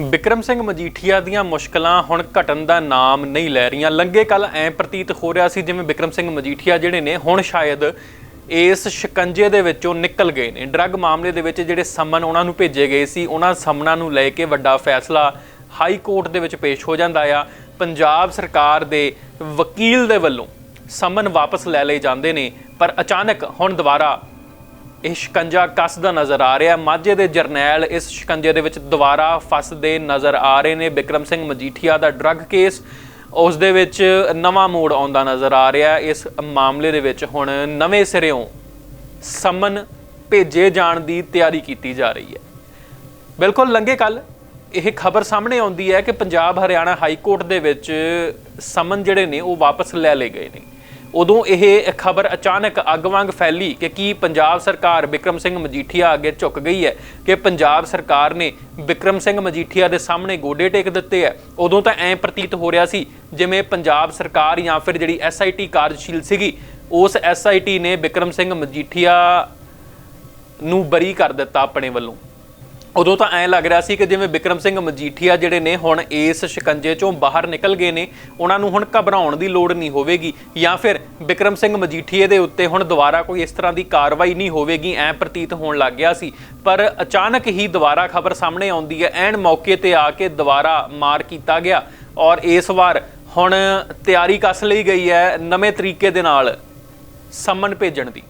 ਵਿਕਰਮ ਸਿੰਘ ਮਜੀਠੀਆ ਦੀਆਂ ਮੁਸ਼ਕਲਾਂ ਹੁਣ ਘਟਣ ਦਾ ਨਾਮ ਨਹੀਂ ਲੈ ਰਹੀਆਂ। ਲੰਗੇ ਕੱਲ ਐ ਪ੍ਰਤੀਤ ਹੋ ਰਿਹਾ ਸੀ ਜਿਵੇਂ ਵਿਕਰਮ ਸਿੰਘ ਮਜੀਠੀਆ ਜਿਹੜੇ ਨੇ ਹੁਣ ਸ਼ਾਇਦ ਇਸ ਸ਼ਿਕੰਜੇ ਦੇ ਵਿੱਚੋਂ ਨਿਕਲ ਗਏ ਨੇ। ਡਰੱਗ ਮਾਮਲੇ ਦੇ ਵਿੱਚ ਜਿਹੜੇ ਸਮਨ ਉਹਨਾਂ ਨੂੰ ਭੇਜੇ ਗਏ ਸੀ, ਉਹਨਾਂ ਸਮਨਾਂ ਨੂੰ ਲੈ ਕੇ ਵੱਡਾ ਫੈਸਲਾ ਹਾਈ ਕੋਰਟ ਦੇ ਵਿੱਚ ਪੇਸ਼ ਹੋ ਜਾਂਦਾ ਆ। ਪੰਜਾਬ ਸਰਕਾਰ ਦੇ ਵਕੀਲ ਦੇ ਵੱਲੋਂ ਸਮਨ ਵਾਪਸ ਲੈ ਲਏ ਜਾਂਦੇ ਨੇ, ਪਰ ਅਚਾਨਕ ਹੁਣ ਦੁਬਾਰਾ ਇਹ ਸ਼ਿਕੰਜਾ ਕੱਸਦਾ ਨਜ਼ਰ ਆ ਰਿਹਾ। ਮਾਝੇ ਦੇ ਜਰਨੈਲ ਇਸ ਸ਼ਿਕੰਜੇ ਦੇ ਵਿੱਚ ਦੁਬਾਰਾ ਫਸਦੇ ਨਜ਼ਰ ਆ ਰਹੇ ਨੇ। ਵਿਕਰਮ ਸਿੰਘ ਮਜੀਠੀਆ ਦਾ ਡਰੱਗ ਕੇਸ ਉਸ ਦੇ ਵਿੱਚ ਨਵਾਂ ਮੋੜ ਆਉਂਦਾ ਨਜ਼ਰ ਆ ਰਿਹਾ। ਇਸ ਮਾਮਲੇ ਦੇ ਵਿੱਚ ਹੁਣ ਨਵੇਂ ਸਿਰਿਓਂ ਸਮਨ ਭੇਜੇ ਜਾਣ ਦੀ ਤਿਆਰੀ ਕੀਤੀ ਜਾ ਰਹੀ ਹੈ। ਬਿਲਕੁਲ ਲੰਗੇ ਕੱਲ ਇਹ ਖਬਰ ਸਾਹਮਣੇ ਆਉਂਦੀ ਹੈ ਕਿ ਪੰਜਾਬ ਹਰਿਆਣਾ ਹਾਈ ਕੋਰਟ ਦੇ ਵਿੱਚ ਸਮਨ ਜਿਹੜੇ ਨੇ ਉਹ ਵਾਪਸ ਲੈ ਲਏ ਗਏ ਨੇ। ਉਦੋਂ ਇਹ ਖਬਰ ਅਚਾਨਕ ਅੱਗ ਵਾਂਗ ਫੈਲੀ ਕਿ ਕੀ ਪੰਜਾਬ ਸਰਕਾਰ ਵਿਕਰਮ ਸਿੰਘ ਮਜੀਠੀਆ ਅੱਗੇ ਝੁਕ ਗਈ ਹੈ, ਕਿ ਪੰਜਾਬ ਸਰਕਾਰ ਨੇ ਵਿਕਰਮ ਸਿੰਘ ਮਜੀਠੀਆ ਦੇ ਸਾਹਮਣੇ ਗੋਡੇ ਟੇਕ ਦਿੱਤੇ ਹੈ। ਉਦੋਂ ਤਾਂ ਐਂ ਪ੍ਰਤੀਤ ਹੋ ਰਿਹਾ ਸੀ ਜਿਵੇਂ ਪੰਜਾਬ ਸਰਕਾਰ ਜਾਂ ਫਿਰ ਜਿਹੜੀ ਐਸਆਈਟੀ ਕਾਰਜਸ਼ੀਲ ਸੀਗੀ, ਉਸ ਐਸਆਈਟੀ ਨੇ ਵਿਕਰਮ ਸਿੰਘ ਮਜੀਠੀਆ ਨੂੰ ਬਰੀ ਕਰ ਦਿੱਤਾ ਆਪਣੇ ਵੱਲੋਂ। ਉਦੋਂ ਤਾਂ ਐਂ ਲੱਗ ਰਿਹਾ ਸੀ ਕਿ ਜਿਵੇਂ ਵਿਕਰਮ ਸਿੰਘ ਮਜੀਠੀਆ ਜਿਹੜੇ ਨੇ ਹੁਣ ਇਸ ਸ਼ਿਕੰਜੇ ਚੋਂ ਬਾਹਰ ਨਿਕਲ ਗਏ ਨੇ, ਉਹਨਾਂ ਨੂੰ ਹੁਣ ਘਬਰਾਉਣ ਦੀ ਲੋੜ ਨਹੀਂ ਹੋਵੇਗੀ ਜਾਂ ਫਿਰ ਵਿਕਰਮ ਸਿੰਘ ਮਜੀਠੀਏ ਦੇ ਉੱਤੇ ਹੁਣ ਦੁਬਾਰਾ ਕੋਈ ਇਸ ਤਰ੍ਹਾਂ ਦੀ ਕਾਰਵਾਈ ਨਹੀਂ ਹੋਵੇਗੀ, ਐਂ ਪ੍ਰਤੀਤ ਹੋਣ ਲੱਗ ਗਿਆ ਸੀ। ਪਰ ਅਚਾਨਕ ਹੀ ਦੁਬਾਰਾ ਖਬਰ ਸਾਹਮਣੇ ਆਉਂਦੀ ਹੈ, ਐਨ ਮੌਕੇ ਤੇ ਆ ਕੇ ਦੁਬਾਰਾ ਮਾਰ ਕੀਤਾ ਗਿਆ ਔਰ ਇਸ ਵਾਰ ਹੁਣ ਤਿਆਰੀ ਕੱਸ ਲਈ ਗਈ ਹੈ ਨਵੇਂ ਤਰੀਕੇ ਦੇ ਨਾਲ ਸੰਮਨ ਭੇਜਣ ਦੀ।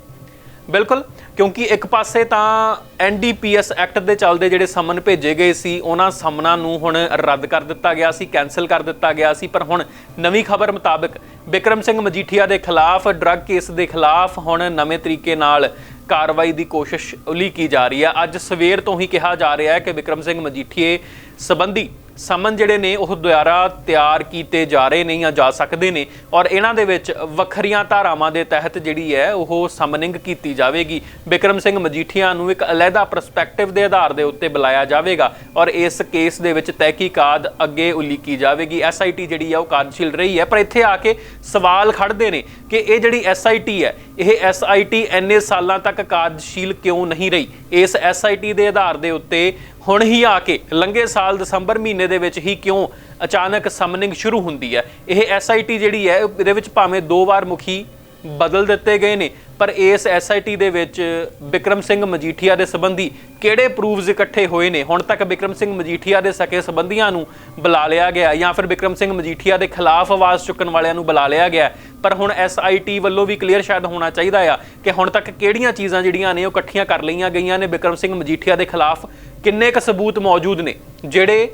ਬਿਲਕੁਲ, ਕਿਉਂਕਿ ਇੱਕ ਪਾਸੇ ਤਾਂ ਐਨਡੀਪੀਐਸ ਐਕਟ ਦੇ ਚੱਲਦੇ ਜਿਹੜੇ ਸਮਨ ਭੇਜੇ ਗਏ ਸੀ, ਉਹਨਾਂ ਸਮਨਾਂ ਨੂੰ ਹੁਣ ਰੱਦ ਕਰ ਦਿੱਤਾ ਗਿਆ ਸੀ ਕੈਨਸਲ ਕਰ ਦਿੱਤਾ ਗਿਆ ਸੀ, ਪਰ ਹੁਣ ਨਵੀਂ ਖਬਰ ਮੁਤਾਬਕ ਬਿਕਰਮ ਸਿੰਘ ਮਜੀਠੀਆ ਦੇ ਖਿਲਾਫ, ਡਰੱਗ ਕੇਸ ਦੇ ਖਿਲਾਫ ਹੁਣ ਨਵੇਂ ਤਰੀਕੇ ਨਾਲ ਕਾਰਵਾਈ ਦੀ ਕੋਸ਼ਿਸ਼ ਉਲੀਕੀ ਜਾ ਰਹੀ ਹੈ। ਅੱਜ ਸਵੇਰ ਤੋਂ ਹੀ ਕਿਹਾ ਜਾ ਰਿਹਾ ਹੈ ਕਿ ਵਿਕਰਮ ਸਿੰਘ ਮਜੀਠੀਏ ਸੰਬੰਧੀ ਸਮਨ ਜਿਹੜੇ ਨੇ ਉਹ ਦੁਆਰਾ ਤਿਆਰ ਕੀਤੇ ਜਾ ਰਹੇ ਨੇ ਜਾਂ ਜਾ ਸਕਦੇ ਨੇ ਔਰ ਇਹਨਾਂ ਦੇ ਵਿੱਚ ਵੱਖਰੀਆਂ ਧਾਰਾਵਾਂ ਦੇ ਤਹਿਤ ਜਿਹੜੀ ਹੈ ਉਹ ਸਮਨਿੰਗ ਕੀਤੀ ਜਾਵੇਗੀ। ਬਿਕਰਮ ਸਿੰਘ ਮਜੀਠੀਆ ਨੂੰ ਇੱਕ ਅਲੱਗਾ ਪਰਸਪੈਕਟਿਵ ਦੇ ਆਧਾਰ ਦੇ ਉੱਤੇ ਬੁਲਾਇਆ ਜਾਵੇਗਾ ਔਰ ਇਸ ਕੇਸ ਦੇ ਵਿੱਚ ਤਹਿਕੀਕਾਤ ਅੱਗੇ ਉਲੀਕੀ ਜਾਵੇਗੀ। ਐਸਆਈਟੀ ਜਿਹੜੀ ਹੈ ਉਹ ਕਾਰਜਸ਼ੀਲ ਰਹੀ ਹੈ, ਪਰ ਇੱਥੇ ਆ ਕੇ ਸਵਾਲ ਖੜਦੇ ਨੇ ਕਿ ਇਹ ਜਿਹੜੀ ਐਸਆਈਟੀ ਹੈ, ਇਹ ਐਸਆਈਟੀ ਇੰਨੇ ਸਾਲਾਂ ਤੱਕ ਕਾਰਜਸ਼ੀਲ ਕਿਉਂ ਨਹੀਂ ਰਹੀ? ਇਸ ਐਸਆਈਟੀ ਦੇ ਆਧਾਰ ਦੇ ਉੱਤੇ ਹੁਣ ਹੀ ਆ ਕੇ ਲੰਗੇ ਸਾਲ ਦਸੰਬਰ ਮਹੀਨੇ ਦੇ ਵਿੱਚ ਹੀ ਕਿਉਂ ਅਚਾਨਕ ਸਮਨਿੰਗ ਸ਼ੁਰੂ ਹੁੰਦੀ ਹੈ? ਇਹ ਐਸਆਈਟੀ ਜਿਹੜੀ ਹੈ, ਇਹਦੇ ਵਿੱਚ ਭਾਵੇਂ ਦੋ ਵਾਰ ਮੁਖੀ ਬਦਲ ਦਿੱਤੇ ਗਏ ਨੇ, ਪਰ ਇਸ ਐਸਆਈਟੀ ਦੇ ਵਿੱਚ ਵਿਕਰਮ ਸਿੰਘ ਮਜੀਠੀਆ ਦੇ ਸੰਬੰਧੀ ਕਿਹੜੇ ਪ੍ਰੂਫਸ ਇਕੱਠੇ ਹੋਏ ਨੇ? ਹੁਣ ਤੱਕ ਵਿਕਰਮ ਸਿੰਘ ਮਜੀਠੀਆ ਦੇ ਸਕੇ ਸੰਬੰਧੀਆਂ ਨੂੰ ਬੁਲਾ ਲਿਆ ਗਿਆ ਜਾਂ ਫਿਰ ਵਿਕਰਮ ਸਿੰਘ ਮਜੀਠੀਆ ਦੇ ਖਿਲਾਫ ਆਵਾਜ਼ ਚੁੱਕਣ ਵਾਲਿਆਂ ਨੂੰ ਬੁਲਾ ਲਿਆ ਗਿਆ ਪਰ ਹੁਣ ਐਸਆਈਟੀ ਵੱਲੋਂ ਵੀ ਕਲੀਅਰ ਸ਼ਾਇਦ ਹੋਣਾ ਚਾਹੀਦਾ ਆ ਕਿ ਹੁਣ ਤੱਕ ਕਿਹੜੀਆਂ ਚੀਜ਼ਾਂ ਜਿਹੜੀਆਂ ਨੇ ਉਹ ਇਕੱਠੀਆਂ ਕਰ ਲਈਆਂ ਗਈਆਂ ਨੇ ਵਿਕਰਮ ਸਿੰਘ ਮਜੀਠੀਆ ਦੇ ਖਿਲਾਫ? ਕਿੰਨੇ ਕੁ ਸਬੂਤ ਮੌਜੂਦ ਨੇ ਜਿਹੜੇ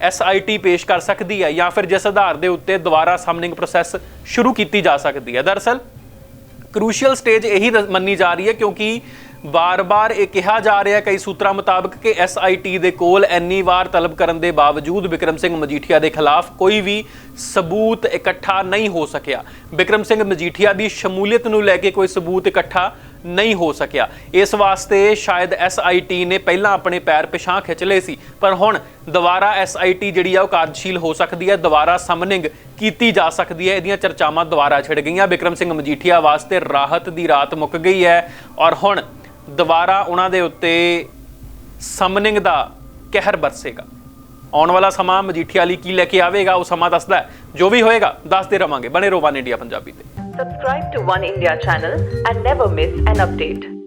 ਐਸਆਈਟੀ ਪੇਸ਼ ਕਰ ਸਕਦੀ ਹੈ ਜਾਂ ਫਿਰ ਜਿਸ ਆਧਾਰ ਦੇ ਉੱਤੇ ਦੁਬਾਰਾ ਸਮਨਿੰਗ ਪ੍ਰੋਸੈਸ ਸ਼ੁਰੂ ਕੀਤੀ ਜਾ ਸਕਦੀ ਹੈ ਦਰਅਸਲ ਕ੍ਰੂਸ਼ੀਅਲ ਸਟੇਜ ਇਹੀ ਦ- ਮੰਨੀ ਜਾ ਰਹੀ ਹੈ ਕਿਉਂਕਿ ਵਾਰ ਵਾਰ ਇਹ ਕਿਹਾ ਜਾ ਰਿਹਾ ਕਈ ਸੂਤਰਾਂ ਮੁਤਾਬਕ ਕਿ ਐਸਆਈਟੀ ਦੇ ਕੋਲ ਇੰਨੀ ਵਾਰ ਤਲਬ ਕਰਨ ਦੇ ਬਾਵਜੂਦ ਵਿਕਰਮ ਸਿੰਘ ਮਜੀਠੀਆ ਦੇ ਖਿਲਾਫ ਕੋਈ ਵੀ ਸਬੂਤ ਇਕੱਠਾ ਨਹੀਂ ਹੋ ਸਕਿਆ। ਵਿਕਰਮ ਸਿੰਘ ਮਜੀਠੀਆ ਦੀ ਸ਼ਮੂਲੀਅਤ ਨੂੰ ਲੈ ਕੇ ਕੋਈ ਸਬੂਤ ਇਕੱਠਾ ਨਹੀਂ ਹੋ ਸਕਿਆ। ਇਸ ਵਾਸਤੇ ਸ਼ਾਇਦ ਐਸਆਈਟੀ ਨੇ ਪਹਿਲਾਂ ਆਪਣੇ ਪੈਰ ਪਿਛਾਂ ਖਿੱਚ ਲਏ ਸੀ, ਪਰ ਹੁਣ ਦੁਬਾਰਾ ਐਸਆਈਟੀ ਜਿਹੜੀ ਆ ਉਹ ਕਾਰਜਸ਼ੀਲ ਹੋ ਸਕਦੀ ਹੈ, ਦੁਬਾਰਾ ਸਮਨਿੰਗ ਕੀਤੀ ਜਾ ਸਕਦੀ ਹੈ, ਇਹਦੀਆਂ ਚਰਚਾਵਾਂ ਦੁਬਾਰਾ ਛਿੜ ਗਈਆਂ। ਵਿਕਰਮ ਸਿੰਘ ਮਜੀਠੀਆ ਵਾਸਤੇ ਰਾਹਤ ਦੀ ਰਾਤ ਮੁੱਕ ਗਈ ਹੈ ਔਰ ਹੁਣ ਦੁਬਾਰਾ ਉਹਨਾਂ ਦੇ ਉੱਤੇ ਸਮਨਿੰਗ ਦਾ ਕਹਿਰ ਬਰਸੇਗਾ। ਆਉਣ ਵਾਲਾ ਸਮਾਂ ਮਜੀਠੀਆ ਲਈ ਕੀ ਲੈ ਕੇ ਆਵੇਗਾ, ਉਹ ਸਮਾਂ ਦੱਸਦਾ ਜੋ ਵੀ ਹੋਏਗਾ, ਦੱਸਦੇ ਰਵਾਂਗੇ। ਬਣੇ ਰਹੋ ਵਨ ਇੰਡੀਆ ਪੰਜਾਬੀ ਤੇ। Subscribe to One India channel and never miss an update.